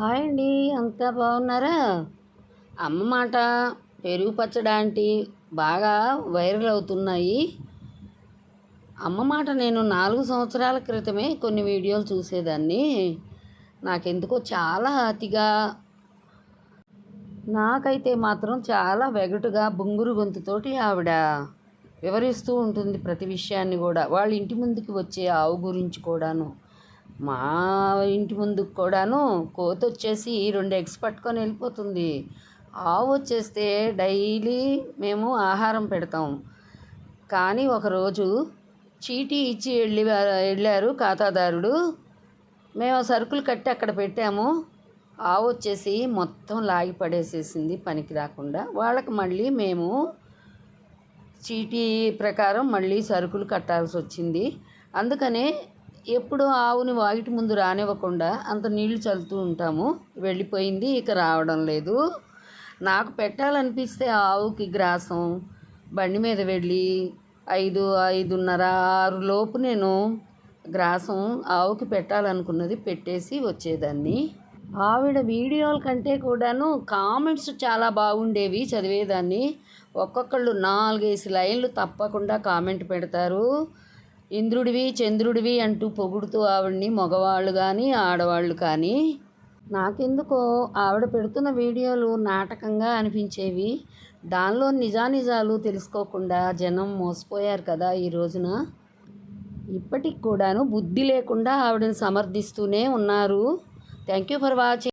Hi అండి. అంతా బాగున్నారా? అమ్మ మాట పెరుగు పచ్చడాంటి బాగా వైరల్ అవుతున్నాయి. అమ్మ మాట నేను నాలుగు సంవత్సరాల క్రితమే కొన్ని వీడియోలు చూసేదాన్ని. నాకెందుకో చాలా అతిగా నాకైతే మాత్రం చాలా వెగటుగా బొంగురు గొంతుతోటి ఆవిడ వివరిస్తూ ఉంటుంది ప్రతి విషయాన్ని కూడా. వాళ్ళ ఇంటి ముందుకి వచ్చే ఆవు గురించి కూడాను. మా ఇంటి ముందుకు కూడాను కోత వచ్చేసి రెండు ఎగ్స్ పట్టుకొని వెళ్ళిపోతుంది. ఆవు వచ్చేస్తే డైలీ మేము ఆహారం పెడతాం. కానీ ఒకరోజు చీటీ ఇచ్చి వెళ్ళి వెళ్ళారు ఖాతాదారుడు. మేము ఆ సరుకులు కట్టి అక్కడ పెట్టాము. ఆవు వచ్చేసి మొత్తం లాగి పడేసేసింది పనికి రాకుండా. వాళ్ళకి మళ్ళీ మేము చీటీ ప్రకారం మళ్ళీ సరుకులు కట్టాల్సి వచ్చింది. అందుకనే ఎప్పుడు ఆవుని వాగిటి ముందు రానివ్వకుండా అంత నీళ్ళు చల్లుతూ ఉంటాము. వెళ్ళిపోయింది ఇక రావడం లేదు. నాకు పెట్టాలనిపిస్తే ఆవుకి గ్రాసం. బండి మీద వెళ్ళి ఐదు ఐదున్నర ఆరు లోపు నేను గ్రాసం ఆవుకి పెట్టాలనుకున్నది పెట్టేసి వచ్చేదాన్ని. ఆవిడ వీడియోల కంటే కూడాను కామెంట్స్ చాలా బాగుండేవి చదివేదాన్ని. ఒక్కొక్కళ్ళు నాలుగేసి లైన్లు తప్పకుండా కామెంట్ పెడతారు. ఇంద్రుడివి చంద్రుడివి అంటూ పొగుడుతూ ఆవిడ్ని మగవాళ్ళు కానీ ఆడవాళ్ళు కానీ. నాకెందుకో ఆవిడ పెడుతున్న వీడియోలు నాటకంగా అనిపించేవి. దానిలో నిజానిజాలు తెలుసుకోకుండా జనం మోసపోయారు కదా ఈ రోజున. ఇప్పటికి కూడాను బుద్ధి లేకుండా ఆవిడని సమర్థిస్తూనే ఉన్నారు. Thank you for watching.